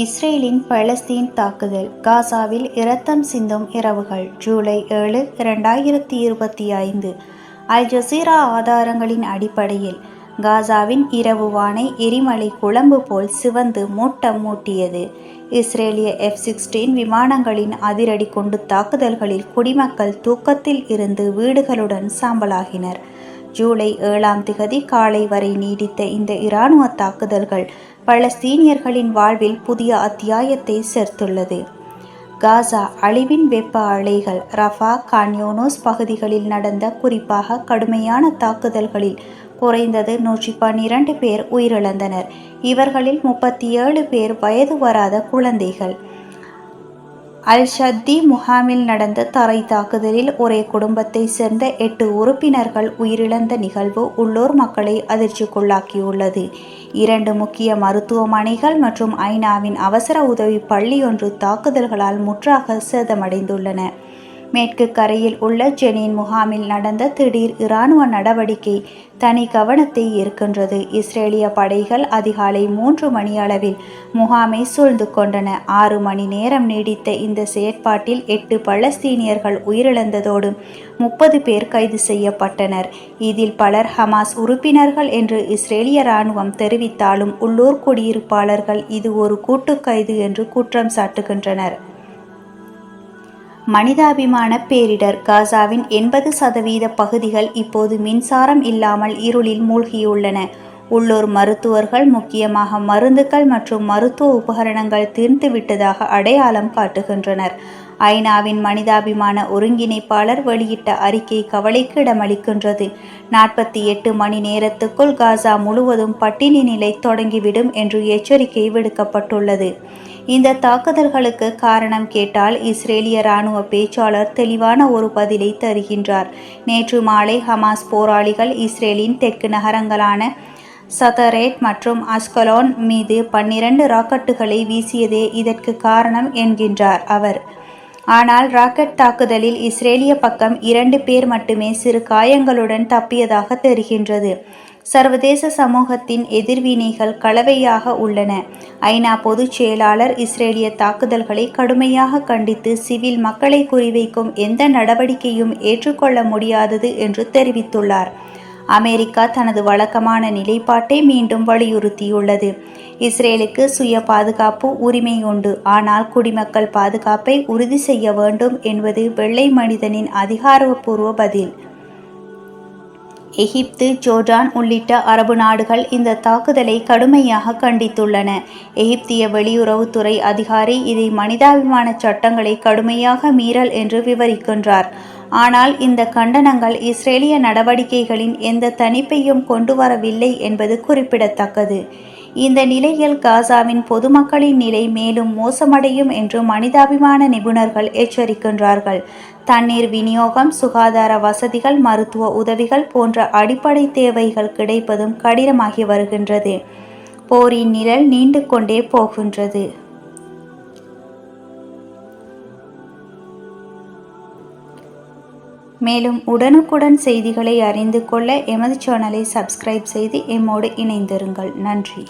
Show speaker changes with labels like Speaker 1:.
Speaker 1: இஸ்ரேலின் பலஸ்தீன் தாக்குதல் காசாவில் இரத்தம் சிந்தும் இரவுகள் ஜூலை ஏழு இரண்டாயிரத்தி இருபத்தி ஐந்து. அல் ஜசீரா ஆதாரங்களின் அடிப்படையில் காசாவின் இரவு வானை எரிமலை குழம்பு போல் சிவந்து மூட்டம் மூட்டியது. இஸ்ரேலிய எஃப் சிக்ஸ்டீன் விமானங்களின் அதிரடி கொண்டு தாக்குதல்களில் குடிமக்கள் தூக்கத்தில் இருந்து வீடுகளுடன் சாம்பலாகினர். ஜூலை ஏழாம் திகதி காலை வரை நீடித்த இந்த இராணுவ தாக்குதல்கள் பலஸ்தீனியர்களின் வாழ்வில் புதிய அத்தியாயத்தை சேர்த்துள்ளது. காசா அழிவின் வெப்ப அலைகள் ரஃபா கான்யோனோஸ் பகுதிகளில் நடந்த குறிப்பாக கடுமையான தாக்குதல்களில் குறைந்தது நூற்றி பன்னிரண்டு பேர் உயிரிழந்தனர். இவர்களில் முப்பத்தி ஏழு பேர் வயது வராத குழந்தைகள். அல் ஷத்தி முகாமில் நடந்த தரை தாக்குதலில் ஒரே குடும்பத்தை சேர்ந்த எட்டு உறுப்பினர்கள் உயிரிழந்த நிகழ்வு உள்ளூர் மக்களை அதிர்ச்சிக்குள்ளாக்கியுள்ளது. இரண்டு முக்கிய மருத்துவமனைகள் மற்றும் ஐநாவின் அவசர உதவி பள்ளி ஒன்று தாக்குதல்களால் முற்றாக சேதமடைந்துள்ளன. மேற்கு கரையில் உள்ள ஜெனின் முகாமில் நடந்த திடீர் இராணுவ நடவடிக்கை தனி கவனத்தை ஈர்க்கின்றது. இஸ்ரேலிய படைகள் அதிகாலை மூன்று மணி அளவில் முகாமை சூழ்ந்து கொண்டன. ஆறு மணி நேரம் நீடித்த இந்த செயற்பாட்டில் எட்டு பலஸ்தீனியர்கள் உயிரிழந்ததோடு முப்பது பேர் கைது செய்யப்பட்டனர். இதில் பலர் ஹமாஸ் உறுப்பினர்கள் என்று இஸ்ரேலிய இராணுவம் தெரிவித்தாலும் உள்ளூர் குடியிருப்பாளர்கள் இது ஒரு கூட்டு கைது என்று குற்றம் சாட்டுகின்றனர். மனிதாபிமான பேரிடர். காசாவின் எண்பது சதவீத பகுதிகள் இப்போது மின்சாரம் இல்லாமல் இருளில் மூழ்கியுள்ளன. உள்ளூர் மருத்துவர்கள் முக்கியமாக மருந்துகள் மற்றும் மருத்துவ உபகரணங்கள் தீர்ந்துவிட்டதாக அடையாளம் காட்டுகின்றனர். ஐநாவின் மனிதாபிமான ஒருங்கிணைப்பாளர் வெளியிட்ட அறிக்கை கவலைக்கு இடமளிக்கின்றது. நாற்பத்தி எட்டு மணி நேரத்துக்குள் காசா முழுவதும் பட்டினி நிலை தொடங்கிவிடும் என்று எச்சரிக்கை விடுக்கப்பட்டுள்ளது. இந்த தாக்குதல்களுக்கு காரணம் கேட்டால் இஸ்ரேலிய ராணுவ பேச்சாளர் தெளிவான ஒரு பதிலை தருகின்றார். நேற்று மாலை ஹமாஸ் போராளிகள் இஸ்ரேலின் தெற்கு நகரங்களான சதரேட் மற்றும் அஸ்கலோன் மீது பன்னிரண்டு ராக்கெட்டுகளை வீசியதே இதற்கு காரணம் என்கின்றார் அவர். ஆனால் ராக்கெட் தாக்குதலில் இஸ்ரேலிய பக்கம் இரண்டு பேர் மட்டுமே சிறு காயங்களுடன் தப்பியதாக தெரிகின்றது. சர்வதேச சமூகத்தின் எதிர்வினைகள் கலவையாக உள்ளன. ஐநா பொதுச் செயலாளர் இஸ்ரேலிய தாக்குதல்களை கடுமையாக கண்டித்து சிவில் மக்களை குறிவைக்கும் எந்த நடவடிக்கையும் ஏற்றுக்கொள்ள முடியாதது என்று தெரிவித்துள்ளார். அமெரிக்கா தனது வழக்கமான நிலைப்பாட்டை மீண்டும் வலியுறுத்தியுள்ளது. இஸ்ரேலுக்கு சுய பாதுகாப்பு உரிமை உண்டு. ஆனால் குடிமக்கள் பாதுகாப்பை உறுதி செய்ய வேண்டும் என்பது வெள்ளை மனிதனின் அதிகாரப்பூர்வ பதில். எகிப்து ஜோர்டான் உள்ளிட்ட அரபு நாடுகள் இந்த தாக்குதலை கடுமையாக கண்டித்துள்ளன. எகிப்திய வெளியுறவுத்துறை அதிகாரி இதை மனிதாபிமான சட்டங்களை கடுமையாக மீறல் என்று விவரிக்கின்றார். ஆனால் இந்த கண்டனங்கள் இஸ்ரேலிய நடவடிக்கைகளின் எந்த தணிப்பையும் கொண்டு வரவில்லை என்பது குறிப்பிடத்தக்கது. இந்த நிலையில் காசாவின் பொதுமக்களின் நிலை மேலும் மோசமடையும் என்று மனிதாபிமான நிபுணர்கள் எச்சரிக்கின்றார்கள். தண்ணீர் விநியோகம் சுகாதார வசதிகள் மருத்துவ உதவிகள் போன்ற அடிப்படை தேவைகள் கிடைப்பதும் கடினமாகி வருகின்றது. போரின் நிழல் நீண்டு கொண்டே போகின்றது. மேலும் உடனுக்குடன் செய்திகளை அறிந்து கொள்ள எமது சேனலை சப்ஸ்கிரைப் செய்து எம்மோடு இணைந்திருங்கள். நன்றி.